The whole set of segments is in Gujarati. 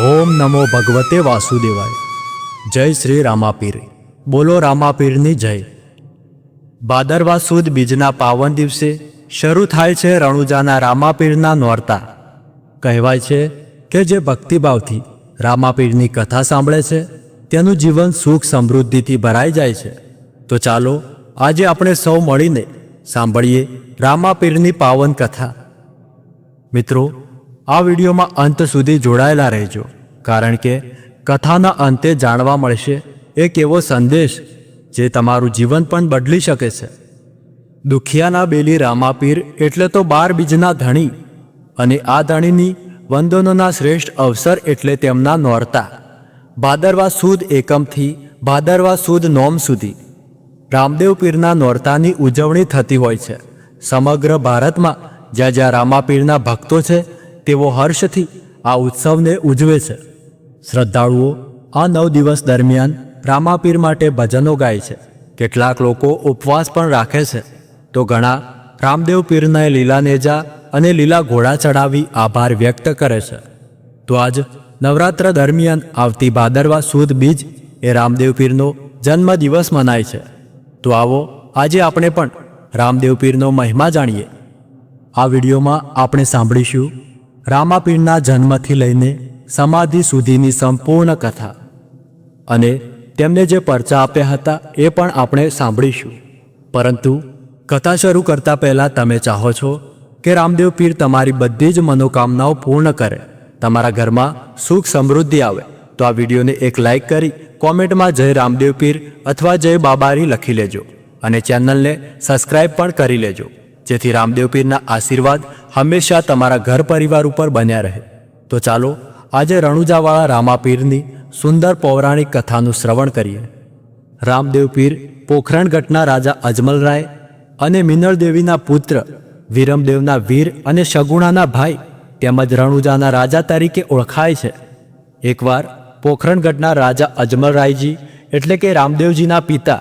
ઓમ નમો ભગવતે વાસુદેવાય. જય શ્રી રામાપીર. બોલો રામાપીરની જય. ભાદરવા સુદ બીજના પાવન દિવસે શરૂ થાય છે રણુજાના રામાપીરના નોરતા. કહેવાય છે કે જે ભક્તિભાવથી રામાપીરની કથા સાંભળે છે, તેનું જીવન સુખ સમૃદ્ધિથી ભરાઈ જાય છે. તો ચાલો આજે આપણે સૌ મળીને સાંભળીએ રામાપીરની પાવન કથા. મિત્રો, આ વિડીયોમાં અંત સુધી જોડાયેલા રહેજો, કારણ કે કથાના અંતે જાણવા મળશે એક એવો સંદેશ જે તમારું જીવન પણ બદલી શકે છે. દુખિયાના બેલી રામાપીર એટલે તો બાર બીજના ધણી અને આ ધણીની વંદનોના શ્રેષ્ઠ અવસર એટલે તેમના નોરતા. ભાદરવા સુદ એકમથી ભાદરવા સુદ નોમ સુધી રામદેવ પીરના નોરતાની ઉજવણી થતી હોય છે. સમગ્ર ભારતમાં જ્યાં જ્યાં રામાપીરના ભક્તો છે, તેઓ હર્ષથી આ ઉત્સવને ઉજવે છે. શ્રદ્ધાળુઓ આ નવ દિવસ દરમિયાન રામાપીર માટે ભજનો ગાય છે. કેટલાક લોકો ઉપવાસ પણ રાખે છે. તો ઘણા રામદેવ પીરને લીલા નેજા અને લીલા ઘોડા ચડાવી આભાર વ્યક્ત કરે છે. તો આજ નવરાત્ર દરમિયાન આવતી ભાદરવા સુદ બીજ એ રામદેવ પીરનો જન્મ દિવસ મનાય છે. તો આવો આજે આપણે પણ રામદેવ પીરનો મહિમા જાણીએ. આ વિડીયોમાં આપણે સાંભળીશું રામાપીરના જન્મથી લઈને સમાધિ સુધીની સંપૂર્ણ કથા અને તેમને જે પરચા આપ્યા હતા એ પણ આપણે સાંભળીશું. પરંતુ કથા શરૂ કરતા પહેલાં તમે ચાહો છો કે રામદેવ પીર તમારી બધી જ મનોકામનાઓ પૂર્ણ કરે, તમારા ઘરમાં સુખ સમૃદ્ધિ આવે, તો આ વિડીયોને એક લાઈક કરી કોમેન્ટમાં જય રામદેવ પીર અથવા જય બાબારી લખી લેજો અને ચેનલને સબસ્ક્રાઇબ પણ કરી લેજો. જેથી રામદેવ પીરના આશીર્વાદ હંમેશા તમારા ઘર પરિવાર ઉપર બન્યા રહે. તો ચાલો, આજે રણુજાવાળા રામાપીરની સુંદર પૌરાણિક કથાનું શ્રવણ કરીએ. રામદેવ પીર પોખરણગઢના રાજા અજમલરાય અને મિનળદેવીના પુત્ર વીરમદેવના વીર અને શગુણાના ભાઈ તેમજ રણુજાના રાજા તરીકે ઓળખાય છે. એકવાર પોખરણગઢના રાજા અજમલરાયજી એટલે કે રામદેવજીના પિતા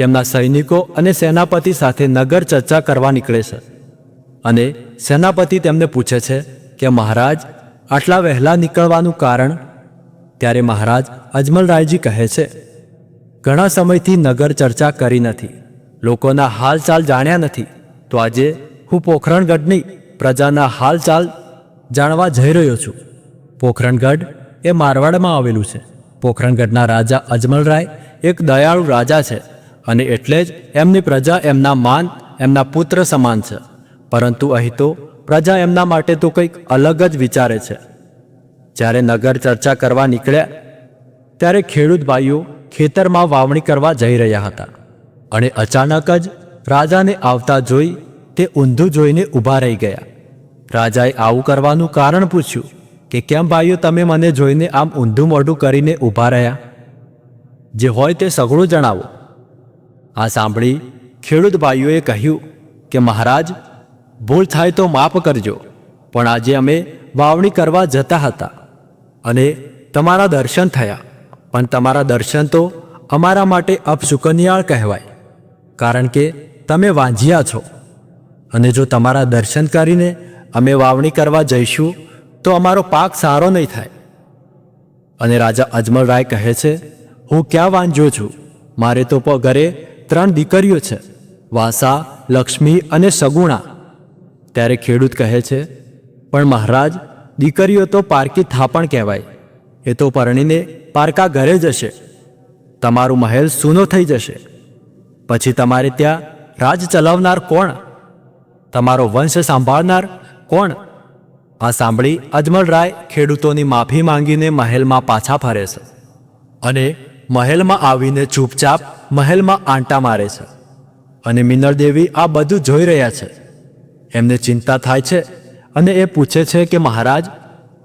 તેમના સૈનિકો અને સેનાપતિ સાથે નગર ચર્ચા કરવા નીકળે છે. અને સેનાપતિ તેમને પૂછે છે કે, મહારાજ, આટલા વહેલા નીકળવાનું કારણ? ત્યારે મહારાજ અજમલરાયજી કહે છે, ઘણા સમયથી નગર ચર્ચા કરી નથી. લોકોના હાલચાલ જાણ્યા નથી. તો આજે હું પોખરણગઢની પ્રજાના હાલચાલ જાણવા જઈ રહ્યો છું. પોખરણગઢ એ મારવાડમાં આવેલું છે. પોખરણગઢના રાજા અજમલરાય એક દયાળુ રાજા છે. અને એટલે જ એમની પ્રજા એમના માન, એમના પુત્ર સમાન છે. પરંતુ અહીં તો પ્રજા એમના માટે તો કંઈક અલગ જ વિચારે છે. જ્યારે નગર ચર્ચા કરવા નીકળ્યા, ત્યારે ખેડૂત ભાઈઓ ખેતરમાં વાવણી કરવા જઈ રહ્યા હતા અને અચાનક જ રાજાને આવતા જોઈ તે ઊંધું જોઈને ઊભા રહી ગયા. રાજાએ આવું કરવાનું કારણ પૂછ્યું કે કેમ ભાઈઓ તમે મને જોઈને આમ ઊંધું મોઢું કરીને ઊભા રહ્યા? જે હોય તે સઘળું જણાવો. આ સાંભળી ખેડૂત ભાઈઓએ કહ્યું કે, મહારાજ, ભૂલ થાય તો માફ કરજો, પણ આજે અમે વાવણી કરવા જતા હતા અને તમારા દર્શન થયા. પણ તમારા દર્શન તો અમારા માટે અપશુકન્યાળ કહેવાય, કારણ કે તમે વાંઝિયા છો. અને જો તમારા દર્શન કરીને અમે વાવણી કરવા જઈશું, તો અમારો પાક સારો નહીં થાય. અને રાજા અજમલરાય કહે છે, હું ક્યાં વાંઝ્યો છું? મારે તો ઘરે ત્રણ દીકરીઓ છે, વાસા, લક્ષ્મી અને સગુણા. ત્યારે ખેડૂત કહે છે, પણ મહારાજ, દીકરીઓ તો પારકી થાપણ કહેવાય. એ તો પરણીને પારકા ઘરે જશે. તમારું મહેલ સૂનો થઈ જશે. પછી તમારે ત્યાં રાજ ચલાવનાર કોણ? તમારો વંશ સાંભળનાર કોણ? આ સાંભળી અજમલરાય ખેડૂતોની માફી માંગીને મહેલમાં પાછા ફરે છે. અને મહેલમાં આવીને ચૂપચાપ મહેલમાં આંટા મારે છે. અને મિનળ દેવી આ બધું જોઈ રહ્યા છે. એમને ચિંતા થાય છે અને એ પૂછે છે કે મહારાજ,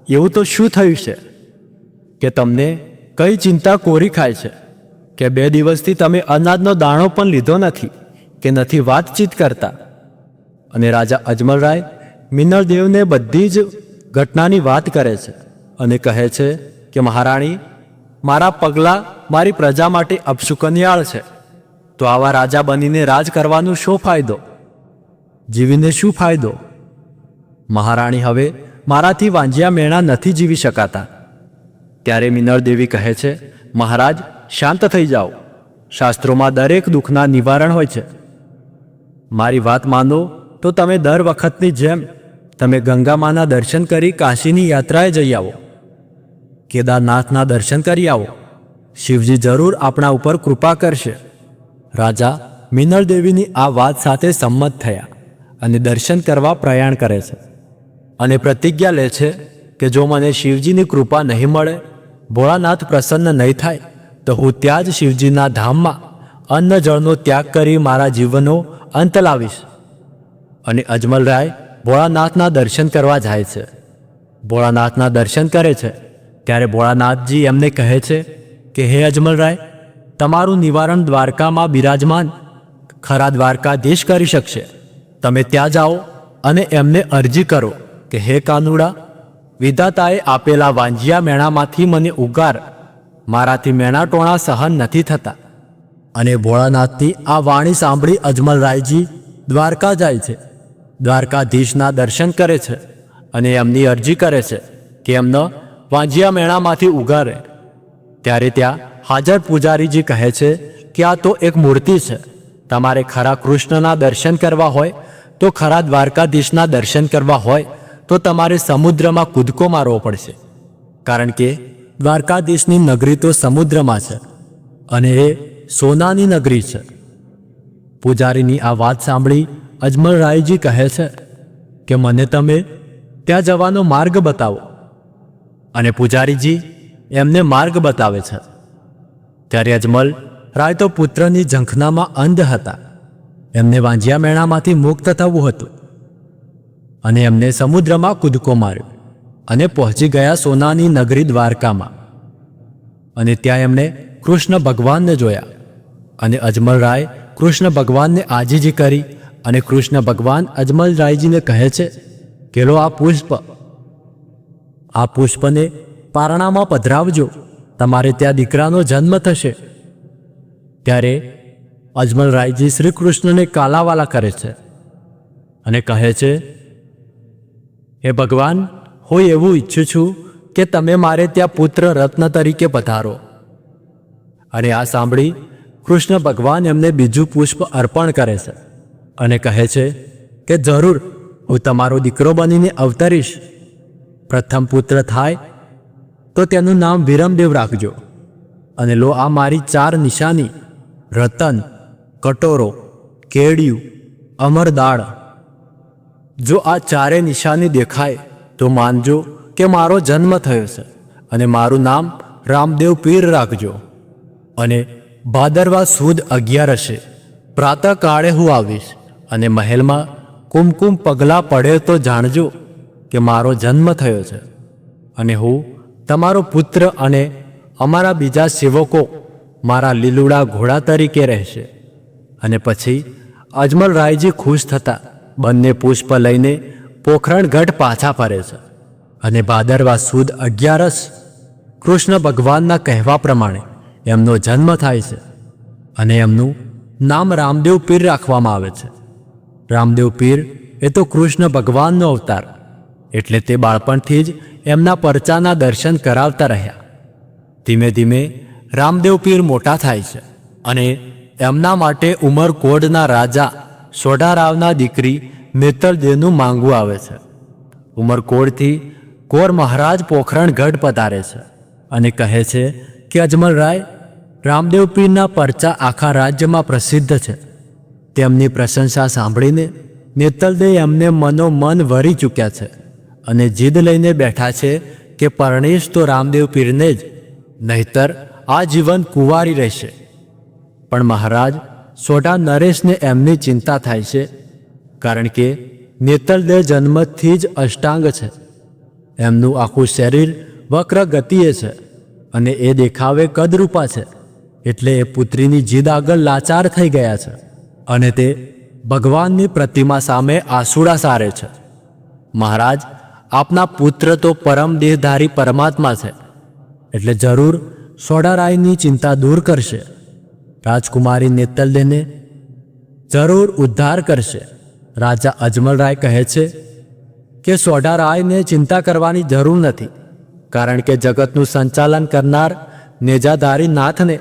એવું તો શું થયું છે? કે તમને કઈ ચિંતા કોરી ખાય છે? કે બે દિવસથી તમે અનાજનો દાણો પણ લીધો નથી, કે નથી વાતચીત કરતા? અને રાજા અજમલરાય મિનળદેવને બધી જ ઘટનાની વાત કરે છે અને કહે છે કે મહારાણી મારા પગલાં મારી પ્રજા માટે અપશુકનિયાળ છે. તો આવા રાજા બનીને રાજ કરવાનો શું ફાયદો? જીવીને શું ફાયદો? મહારાણી હવે મારાથી વાંજિયા મેણા નથી જીવી શકાતા. ત્યારે મિનળ દેવી કહે છે, મહારાજ, શાંત થઈ જાઓ. શાસ્ત્રોમાં દરેક દુઃખના નિવારણ હોય છે. મારી વાત માનો તો તમે દર વખતની જેમ તમે ગંગામાના દર્શન કરી કાશીની યાત્રાએ જઈ આવો. કેદારનાથના દર્શન કરી આવો. શિવજી જરૂર આપણા ઉપર કૃપા કરશે. રાજા મિનળ દેવીની આ વાત સાથે સંમત થયા અને દર્શન કરવા પ્રયાણ કરે છે. અને પ્રતિજ્ઞા લે છે કે જો મને શિવજીની કૃપા નહીં મળે, ભોળાનાથ પ્રસન્ન નહીં થાય, તો હું ત્યાં જ શિવજીના ધામમાં અન્ન જળનો ત્યાગ કરી મારા જીવનનો અંત લાવીશ. અને અજમલરાય ભોળાનાથના દર્શન કરવા જાય છે. ભોળાનાથના દર્શન કરે છે. ત્યારે ભોળાનાથજી એમને કહે છે કે, હે અજમલરાય, તમારું નિવારણ દ્વારકામાં બિરાજમાન ખરા દ્વારકાધીશ કરી શકશે. તમે ત્યાં જાઓ અને એમને અરજી કરો કે, હે કાનુડા, વિધાતાએ આપેલા વાંજિયા મેણામાંથી મને ઉગાર. મારાથી મેણા ટોણા સહન નથી થતા. અને ભોળાનાથથી આ વાણી સાંભળી અજમલરાયજી દ્વારકા જાય છે. દ્વારકાધીશના દર્શન કરે છે અને એમની અરજી કરે છે કે, એમને વાંજિયા મેણામાંથી ઉગારે ત્યારે ત્યાં હાજર પૂજારીજી કહે છે કે આ તો એક મૂર્તિ છે. તમારે ખરા કૃષ્ણના દર્શન કરવા હોય, તો ખરા દ્વારકાધીશના દર્શન કરવા હોય, તો તમારે સમુદ્રમાં કૂદકો મારવો પડશે. કારણ કે દ્વારકાધીશની નગરી તો સમુદ્રમાં છે અને એ સોનાની નગરી છે. પૂજારીની આ વાત સાંભળી અજમલરાયજી કહે છે કે મને તમે ત્યાં જવાનો માર્ગ બતાવો. અને પૂજારીજી એમને માર્ગ બતાવે છે. ત્યારે અજમલ રાય તો પુત્રની ઝંખનામાં અંધ હતા. એમને વાંજિયા મેણામાંથી મુક્ત થવું હતું. અને એમને સમુદ્રમાં કૂદકો માર્યો અને પહોંચી ગયા સોનાની નગરી દ્વારકામાં. અને ત્યાં એમણે કૃષ્ણ ભગવાનને જોયા. અને અજમલ રાય કૃષ્ણ ભગવાનને આજીજી કરી અને કૃષ્ણ ભગવાન અજમલ રાયજીને કહે છે કે, લો આ પુષ્પ આ પુષ્પને પારણામાં પધરાવજો. તમારે ત્યાં દીકરાનો જન્મ થશે. ત્યારે અજમલ રાયજી શ્રી કૃષ્ણને કાલાવાલા કરે છે અને કહે છે, હે ભગવાન, હું એવું ઈચ્છું છું કે તમે મારે ત્યાં પુત્ર રત્ન તરીકે પધારો. અને આ સાંભળી કૃષ્ણ ભગવાન એમને બીજું પુષ્પ અર્પણ કરે છે અને કહે છે કે, જરૂર, હું તમારો દીકરો બનીને અવતરીશ. પ્રથમ પુત્ર થાય, તો તેનું નામ વિરમદેવ રાખજો. અને લો આ મારી ચાર નિશાની, રતન, કટોરો કેડિયું અમરદાળ. જો આ ચારે નિશાની દેખાય, તો માનજો કે મારો જન્મ થયો છે, અને મારું નામ રામદેવ પીર રાખજો. અને ભાદરવા સુદ અગિયારસે પ્રાતઃકાળે હું આવીશ, અને મહેલમાં કુમકુમ પગલાં પડે તો જાણજો કે મારો જન્મ થયો છે. અને હું તમારો પુત્ર અને અમારા બીજા સેવકો મારા લીલુડા ઘોડા તરીકે રહેશે. અને પછી અજમલ રાયજી ખુશ થતા બંને પુષ્પ લઈને પોખરણ ગઢ પાછા ફરે છે. અને ભાદરવા સુદ અગિયારસ કૃષ્ણ ભગવાનના કહેવા પ્રમાણે એમનો જન્મ થાય છે. અને એમનું નામ રામદેવ પીર રાખવામાં આવે છે. રામદેવ પીર એ તો કૃષ્ણ ભગવાનનો અવતાર એટલે તે બાળપણથી જ એમના પરચાના દર્શન કરાવતા રહ્યા. ધીમે ધીમે રામદેવ પીર મોટા થાય છે અને એમના માટે ઉમરકોડના રાજા સોઢારાવના દીકરી નેતલદેવનું માંગવું આવે છે. ઉમરકોડથી કોર મહારાજ પોખરણ ગઢ પધારે છે અને કહે છે કે, અજમલ રાય, રામદેવ પીરના પરચા આખા રાજ્યમાં પ્રસિદ્ધ છે. તેમની પ્રશંસા સાંભળીને નેતલદેવ એમને મનોમન વરી ચૂક્યા છે. અને જીદ લઈને બેઠા છે કે પરણેશ તો રામદેવ પીરને જ, નહીતર આ જીવન કુંવારી રહેશે. પણ મહારાજ સોઢા નરેશને એમની ચિંતા થાય છે, કારણ કે નેતલદેવ જન્મથી જ અષ્ટાંગ છે. એમનું આખું શરીર વક્ર ગતિએ છે અને એ દેખાવે કદરૂપા છે, એટલે એ પુત્રીની જીદ આગળ લાચાર થઈ ગયા છે અને તે ભગવાનની પ્રતિમા સામે આસુડા સારે છે. મહારાજ આપના પુત્ર તો પરમ દેહધારી પરમાત્મા છે. એટલે જરૂર સોડારાયની ચિંતા દૂર કરશે. રાજકુમારી નેતલદેને જરૂર ઉદ્ધાર કરશે. રાજા અજમલરાય કહે છે કે સોડારાયને ચિંતા કરવાની જરૂર નથી, કારણ કે જગતનું સંચાલન કરનાર નેજાધારી નાથને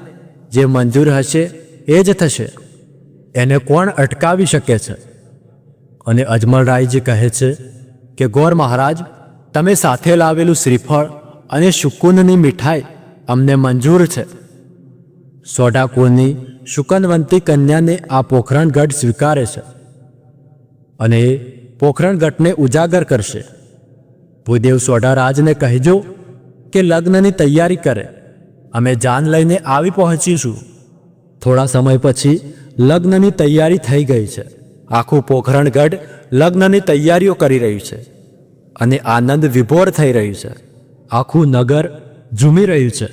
જે મંજૂર હશે એ જ થશે. એને કોણ અટકાવી શકે છે? અને અજમલરાયજી કહે છે કે ગોર મહારાજ, તમે સાથે લાવેલું શ્રીફળ અને શુકુનની મીઠાઈ અમને મંજૂર છે. સોઢાકુળની શુકનવંતી કન્યાને આ પોખરણગઢ સ્વીકારે છે અને એ પોખરણગઢને ઉજાગર કરશે. ભૂદેવ સોઢારાજને કહેજો કે લગ્નની તૈયારી કરે. અમે જાન લઈને આવી પહોંચીશું. થોડા સમય પછી લગ્નની તૈયારી થઈ ગઈ છે. આખું પોખરણગઢ લગ્નની તૈયારીઓ કરી રહ્યું છે અને આનંદ વિભોર થઈ રહ્યું છે. આખું નગર ઝૂમી રહ્યું છે.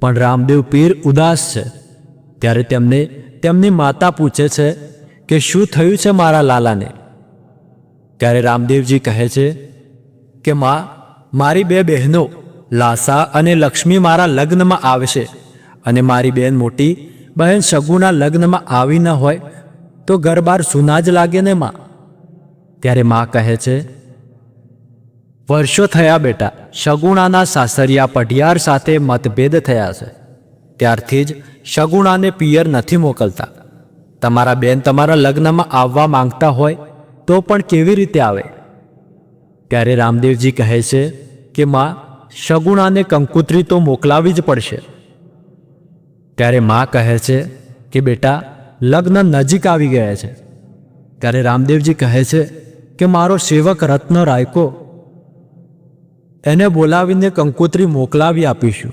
પણ રામદેવ પીર ઉદાસ છે. ત્યારે તેમને, તેમની માતા પૂછે છે કે શું થયું છે મારા લાલાને? ત્યારે રામદેવજી કહે છે કે માં, મારી બે બહેનો, લાસા અને લક્ષ્મી મારા લગ્નમાં આવશે અને મારી બેન મોટી બહેન શગુના લગ્નમાં આવી ન હોય તો ઘર બાર સુના જ લાગે ને માં? ત્યારે મા કહે છે, વર્ષો થયા બેટા, શગુણાના સાસરિયા પઢિયાર સાથે મતભેદ થયા છે. ત્યારથી જ શગુણાને પિયર નથી મોકલતા. તમારા બેન તમારા લગ્નમાં આવવા માંગતા હોય તો પણ કેવી રીતે આવે? ત્યારે રામદેવજી કહે છે કે, માં, શગુણાને કંકુત્રી તો મોકલાવી જ પડશે. ત્યારે માં કહે છે કે, બેટા, લગ્ન નજીક આવી ગયા છે. ત્યારે રામદેવજી કહે છે કે મારો સેવક રત્ન રાયકો. એને બોલાવીને કંકોત્રી મોકલાવી આપીશું.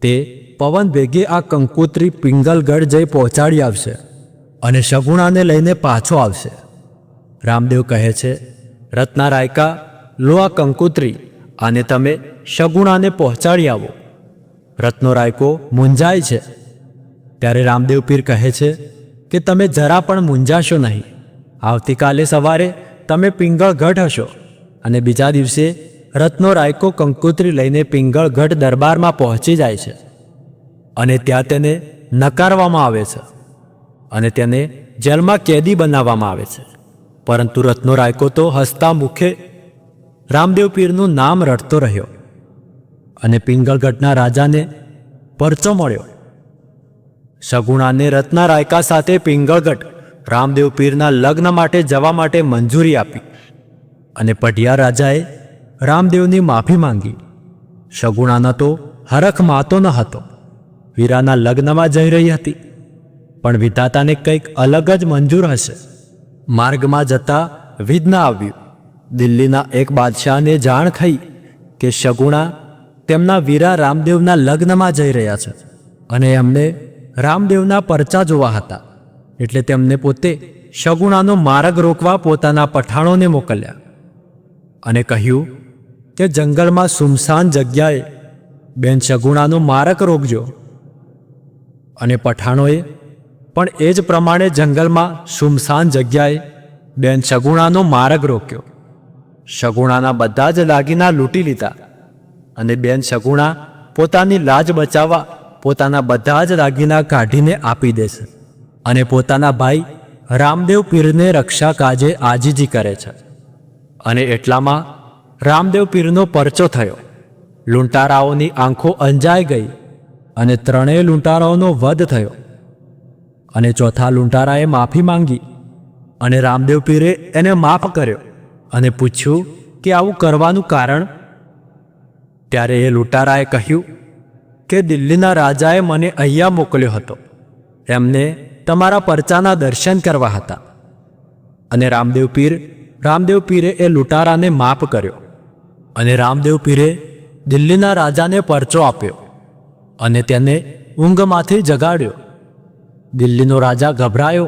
તે પવન ભેગે આ કંકોત્રી પિંગલગઢ જઈ પહોંચાડી આવશે અને શગુણાને લઈને પાછો આવશે. રામદેવ કહે છે, રત્ના રાયકા, લો આ કંકોત્રી અને તમે શગુણાને પહોંચાડી આવો. રત્નો રાયકો મૂંઝાય છે. ત્યારે રામદેવ પીર કહે છે કે, તમે જરા પણ મૂંઝાશો નહીં. આવતીકાલે સવારે તમે પિંગળગઢ હશો. અને બીજા દિવસે રત્નો રાયકો કંકુત્રી લઈને પિંગળગઢ દરબારમાં પહોંચી જાય છે. અને ત્યાં તેને નકારવામાં આવે છે. અને તેને જેલમાં કેદી બનાવવામાં આવે છે. પરંતુ રત્નો રાયકો તો હસતા મુખે રામદેવ પીરનું નામ રટતો રહ્યો. અને પિંગળગઢના રાજાને પરચો મળ્યો. સગુણાને રત્ના રાયકા સાથે પિંગળગઢ રામદેવ પીરના લગ્ન માટે જવા માટે મંજૂરી આપી. અને પઢિયા રાજાએ રામદેવની માફી માંગી. સગુણાના તો હરખ માતો ન હતો. વીરાના લગ્નમાં જઈ રહી હતી. પણ વિધાતાને કંઈક અલગ જ મંજૂર હશે. માર્ગમાં જતા વિઘ્ન આવ્યું. દિલ્હીના એક બાદશાહને જાણ થઈ કે શગુણા તેમના વીરા રામદેવના લગ્નમાં જઈ રહ્યા છે. અને એમને રામદેવના પરચા જોવા હતા. એટલે તેમને પોતે શગુણાનો માર્ગ રોકવા પોતાના પઠાણોને મોકલ્યા. અને કહ્યું કે જંગલમાં સુમસાન જગ્યાએ બેન શગુણાનો મારક રોકજો. અને પઠાણોએ પણ એ જ પ્રમાણે જંગલમાં સુમસાન જગ્યાએ બેન શગુણાનો માર્ગ રોક્યો. શગુણાના બધા જ દાગીના લૂંટી લીધા અને બેન શગુણા પોતાની લાજ બચાવવા પોતાના બધા જ દાગીના કાઢીને આપી દેશે. અને પોતાના ભાઈ રામદેવ પીરને રક્ષા કાજે આજીજી કરે છે. અને એટલામાં રામદેવ પીરનો પરચો થયો. લૂંટારાઓની આંખો અંજાઈ ગઈ અને ત્રણેય લૂંટારાઓનો વધ થયો. અને ચોથા લૂંટારાએ માફી માંગી અને રામદેવ પીરે એને માફ કર્યો અને પૂછ્યું કે આવું કરવાનું કારણ? ત્યારે એ લૂંટારાએ કહ્યું કે દિલ્હીના રાજાએ મને અહીંયા મોકલ્યો હતો. એમને તમારા પરચાના દર્શન કરવા હતા. અને રામદેવ પીર, રામદેવ પીરે એ લૂંટારાને માફ કર્યો. અને રામદેવ પીરે દિલ્હીના રાજાને પરચો આપ્યો અને તેને ઊંઘમાંથી જગાડ્યો. દિલ્હીનો રાજા ગભરાયો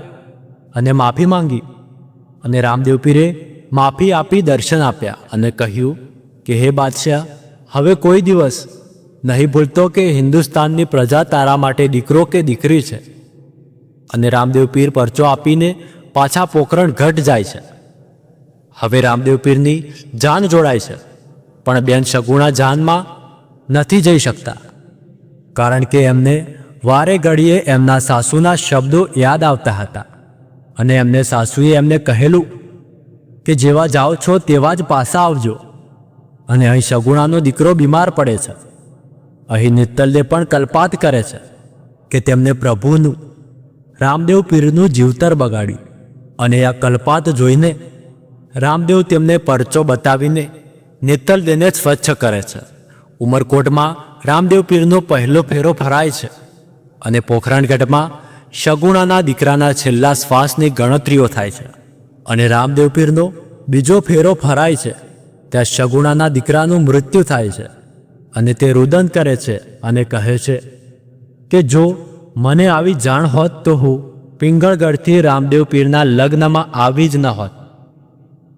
અને માફી માંગી અને રામદેવ પીરે માફી આપી દર્શન આપ્યા અને કહ્યું કે, હે બાદશાહ, હવે કોઈ દિવસ નહીં ભૂલતો કે હિન્દુસ્તાનની પ્રજા તારા માટે દીકરો કે દીકરી છે. અને રામદેવ પીર પરચો આપીને પાછા પોકરણ ઘટ જાય છે. હવે રામદેવ પીરની જાન જોડાય છે, પણ બેન સગુણા જાનમાં નથી જઈ શકતા. કારણ કે એમને વારે ઘડીએ એમના સાસુના શબ્દો યાદ આવતા હતા. અને એમને સાસુએ એમને કહેલું કે જેવા જાઓ છો તેવા જ પાછા આવજો. અને અહીં સગુણાનો દીકરો બીમાર પડે છે. અહીં નિત્તલને પણ કલ્પાત કરે છે કે તેમને પ્રભુનું રામદેવ પીરનું જીવતર બગાડ્યું અને આ કલ્પાત જોઈને રામદેવ તેમને પરચો બતાવીને નિત્તલદેવને સ્વચ્છ કરે છે. ઉમરકોટમાં રામદેવ પીરનો પહેલો ફેરો ફરાય છે અને પોખરણગઢમાં શગુણાના દીકરાના છેલ્લા શ્વાસની ગણતરીઓ થાય છે અને રામદેવ પીરનો બીજો ફેરો ફરાય છે. ત્યાં શગુણાના દીકરાનું મૃત્યુ થાય છે અને તે રુદન કરે છે અને કહે છે કે જો મને આવી જાણ હોત તો હું પિંગળગઢથી રામદેવ પીરના લગ્નમાં આવી જ ન હોત.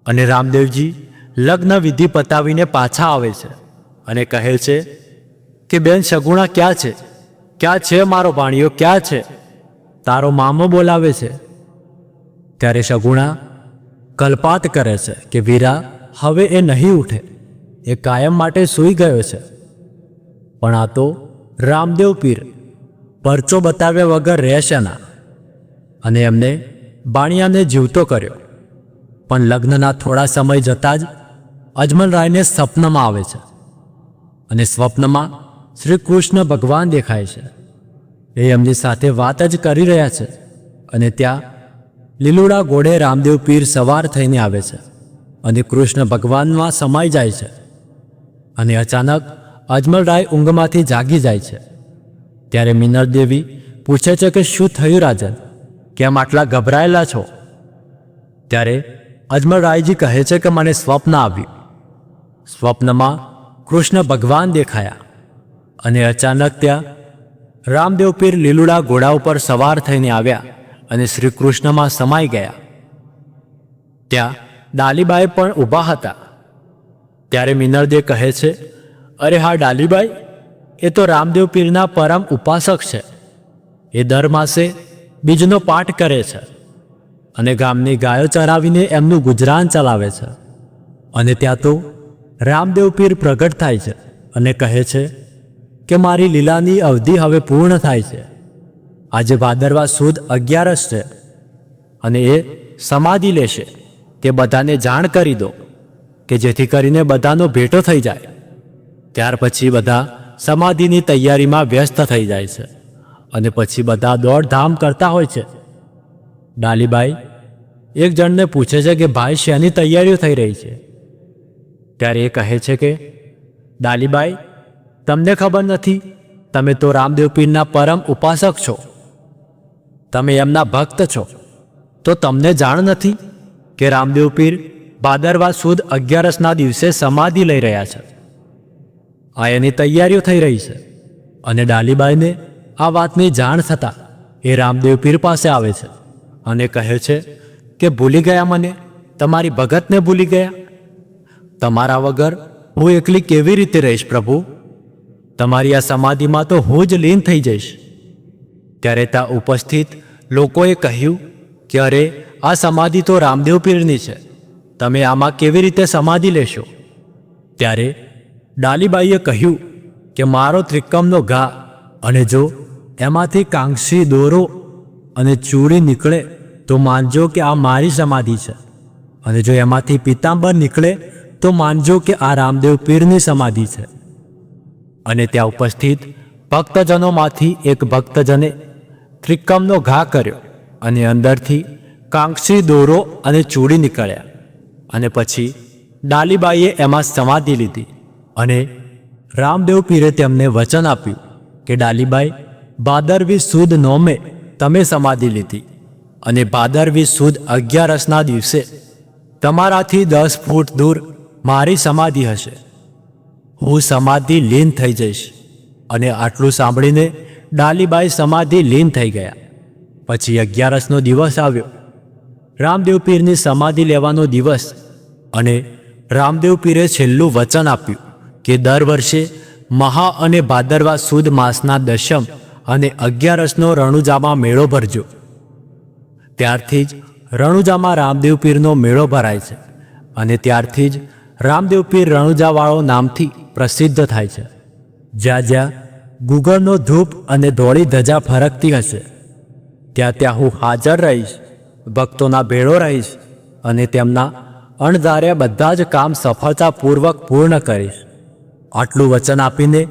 અને રામદેવજી લગ્ન વિધિ પતાવીને પાછા આવે છે અને કહે છે કે, બેન સગુણા ક્યાં છે? ક્યાં છે મારો ભાણિયો ક્યાં છે? તારો મામો બોલાવે છે. ત્યારે સગુણા કલ્પાત કરે છે કે, વીરા, હવે એ નહીં ઉઠે. એ કાયમ માટે સૂઈ ગયો છે. પણ આ તો રામદેવ પીર પરચો બતાવ્યા વગર રહેશે ના. અને એમને બાણિયાને જીવતો કર્યો. પણ લગ્નના થોડા સમય જતાં જ અજમલરાયને સ્વપ્નમાં આવે છે. અને સ્વપ્નમાં શ્રી કૃષ્ણ ભગવાન દેખાય છે. એ એમની સાથે વાત જ કરી રહ્યા છે અને ત્યાં લીલુડા ઘોડે રામદેવ પીર સવાર થઈને આવે છે અને કૃષ્ણ ભગવાનમાં સમાઈ જાય છે. અને અચાનક અજમલરાય ઊંઘમાંથી જાગી જાય છે. ત્યારે મિનર દેવી પૂછે છે કે શું થયું રાજન? કેમ આટલા ગભરાયેલા છો? ત્યારે અજમલરાયજી કહે છે કે મને સ્વપ્ન આવ્યું. સ્વપ્નમાં કૃષ્ણ ભગવાન દેખાયા અને અચાનક ત્યાં રામદેવ પીર લીલુડા ઘોડા ઉપર સવાર થઈને આવ્યા અને શ્રી કૃષ્ણમાં સમાઈ ગયા. ત્યાં ડાલીબાઈ પણ ઊભા હતા. ત્યારે મિનરદે કહે છે, અરે હા, ડાલીબાઈ એ તો રામદેવ પીરના પરમ ઉપાસક છે. એ દર માસે બીજનો પાઠ કરે છે અને ગામની ગાયો ચરાવીને એમનું ગુજરાન ચલાવે છે. અને ત્યાં તો રામદેવ પીર પ્રગટ થાય છે અને કહે છે કે મારી લીલાની અવધિ હવે પૂર્ણ થાય છે. આજે ભાદરવા સુદ અગિયારસ છે અને એ સમાધિ લેશે તે બધાને જાણ કરી દો કે જેથી કરીને બધાનો ભેટો થઈ જાય. ત્યાર પછી બધા સમાધિની તૈયારીમાં વ્યસ્ત થઈ જાય છે અને પછી બધા દોડધામ કરતા હોય છે. ડાલીબાઈ એક જણને પૂછે છે કે ભાઈ, શેની તૈયારીઓ થઈ રહી છે? ત્યારે એ કહે છે કે, ડાલીબાઈ, તમને ખબર નથી, તમે તો રામદેવ પીરના પરમ ઉપાસક છો. તમે એમના ભક્ત છો. તો તમને જાણ નથી કે રામદેવ પીર ભાદરવા સુદ અગિયારસના દિવસે સમાધિ લઈ રહ્યા છે? આ એની તૈયારીઓ થઈ રહી છે અને ડાલીબાઈને આ વાતની જાણ થતાં એ રામદેવ પીર પાસે આવે છે અને કહે છે કે, ભૂલી ગયા મને? તમારી ભગતને ભૂલી ગયા? તમારા વગર હું એકલી કેવી રીતે રહીશ પ્રભુ? તમારી આ સમાધિમાં તો હું જ લીન થઈ જઈશ. ત્યારે ત્યાં ઉપસ્થિત લોકોએ કહ્યું કે, અરે, આ સમાધિ તો રામદેવ પીરની છે. તમે આમાં કેવી રીતે સમાધિ લેશો? ત્યારે ડાલીબાઈએ કહ્યું કે મારો ત્રિકમનો ઘા અને જો એમાંથી કાંક્ષી દોરો અને ચૂડી નીકળે તો માનજો કે આ મારી સમાધિ છે. અને જો એમાંથી પિતાંબર નીકળે તો માનજો કે આ રામદેવ પીરની સમાધિ છે. અને ત્યાં ઉપસ્થિત ભક્તજનોમાંથી એક ભક્તજને ત્રિકમનો ઘા કર્યો અને અંદરથી કાંક્ષી દોરો અને ચૂડી નીકળ્યા. અને પછી ડાલીબાઈએ એમાં સમાધિ લીધી. અને રામદેવ પીરે તેમને વચન આપ્યું કે, ડાલીબાઈ, ભાદરવી સુદ નોમે તમે સમાધિ લીધી અને ભાદરવી સુદ અગિયારસના દિવસે તમારાથી દસ ફૂટ દૂર મારી સમાધિ હશે. હું સમાધિ લીન થઈ જઈશ. અને આટલું સાંભળીને ડાલીબાઈ સમાધિ લીન થઈ ગયા. પછી અગિયારસનો દિવસ આવ્યો. રામદેવ પીરની સમાધિ લેવાનો દિવસ અને રામદેવ પીરે છેલ્લું વચન આપ્યું. કે દર વર્ષે મહા અને ભાદરવા સુદ માસના દશમ અને અગિયારસનો રણુજામાં મેળો ભરજો. ત્યારથી જ રણુજામાં રામદેવ પીરનો મેળો ભરાય છે અને ત્યારથી જ રામદેવ પીર રણુજાવાળો નામથી પ્રસિદ્ધ થાય છે. જ્યાં જ્યાં ગુગળનો ધૂપ અને ધોળી ધજા ફરકતી હશે, ત્યાં ત્યાં હું હાજર રહીશ, ભક્તોના ભેળો રહીશ અને તેમના અણધાર્યા બધા જ કામ સફળતાપૂર્વક પૂર્ણ કરીશ. આટલું વચન આપીને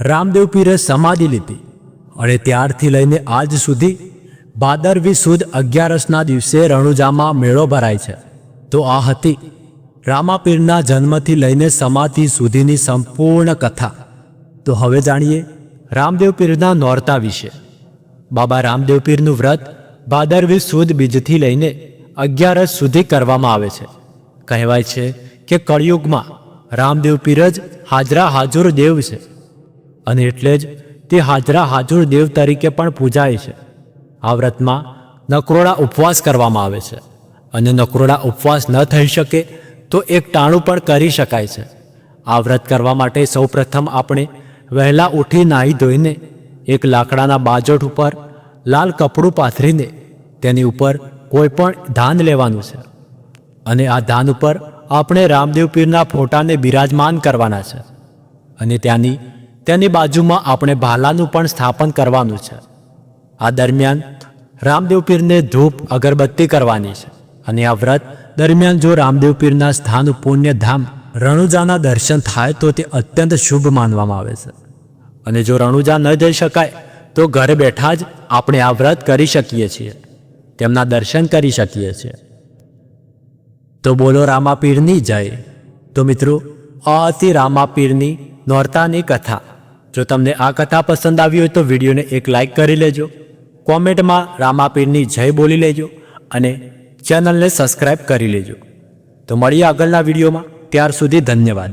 રામદેવ પીરે સમાધિ લીધી અને ત્યારથી લઈને આજ સુધી ભાદરવી સુદ અગિયારસના દિવસે રણુજામાં મેળો ભરાય છે. તો આ હતી રામાપીરના જન્મથી લઈને સમાધિ સુધીની સંપૂર્ણ કથા. તો હવે જાણીએ રામદેવ પીરના નોરતા વિશે. બાબા રામદેવ પીરનું વ્રત ભાદરવી સુદ બીજથી લઈને અગિયારસ સુધી કરવામાં આવે છે. કહેવાય છે કે કળિયુગમાં રામદેવ પીરજ હાજરા હાજુર દેવ છે. અને એટલે જ તે હાજરા હાજુર દેવ તરીકે પણ પૂજાય છે. આ વ્રતમાં નકરોડા ઉપવાસ કરવામાં આવે છે. અને નકરોડા ઉપવાસ ન થઈ શકે તો એક ટાણું પણ કરી શકાય છે. આ વ્રત કરવા માટે સૌપ્રથમ આપણે વહેલા ઉઠી નાહી ધોઈને એક લાકડાના બાજોટ ઉપર લાલ કપડું પાથરીને તેની ઉપર કોઈ પણ ધાન લેવાનું છે. અને આ ધાન ઉપર આપણે રામદેવ પીરના ફોટાને બિરાજમાન કરવાના છે. અને ત્યાંની તેની બાજુમાં આપણે ભાલાનું પણ સ્થાપન કરવાનું છે. આ દરમિયાન, રામદેવ પીરને ધૂપ, અગરબત્તી કરવાની છે. અને આ વ્રત દરમિયાન જો રામદેવ પીરના સ્થાન પુણ્યધામ રણુજાના દર્શન થાય તો તે અત્યંત શુભ માનવામાં આવે છે. અને જો રણુજા ન જઈ શકાય, તો ઘરે બેઠા જ આપણે આ વ્રત કરી શકીએ છીએ. તેમના દર્શન કરી શકીએ છીએ. તો બોલો રામાપીરની જય. તો મિત્રો, આ હતી રામાપીરની નોરતાની કથા. જો તમને આ કથા પસંદ આવી હોય તો વિડીયોને એક લાઈક કરી લેજો, કોમેન્ટમાં રામાપીરની જય બોલી લેજો અને ચેનલને સબસ્ક્રાઈબ કરી લેજો. તો મળીએ આગળના વિડીયોમાં, ત્યાર સુધી ધન્યવાદ.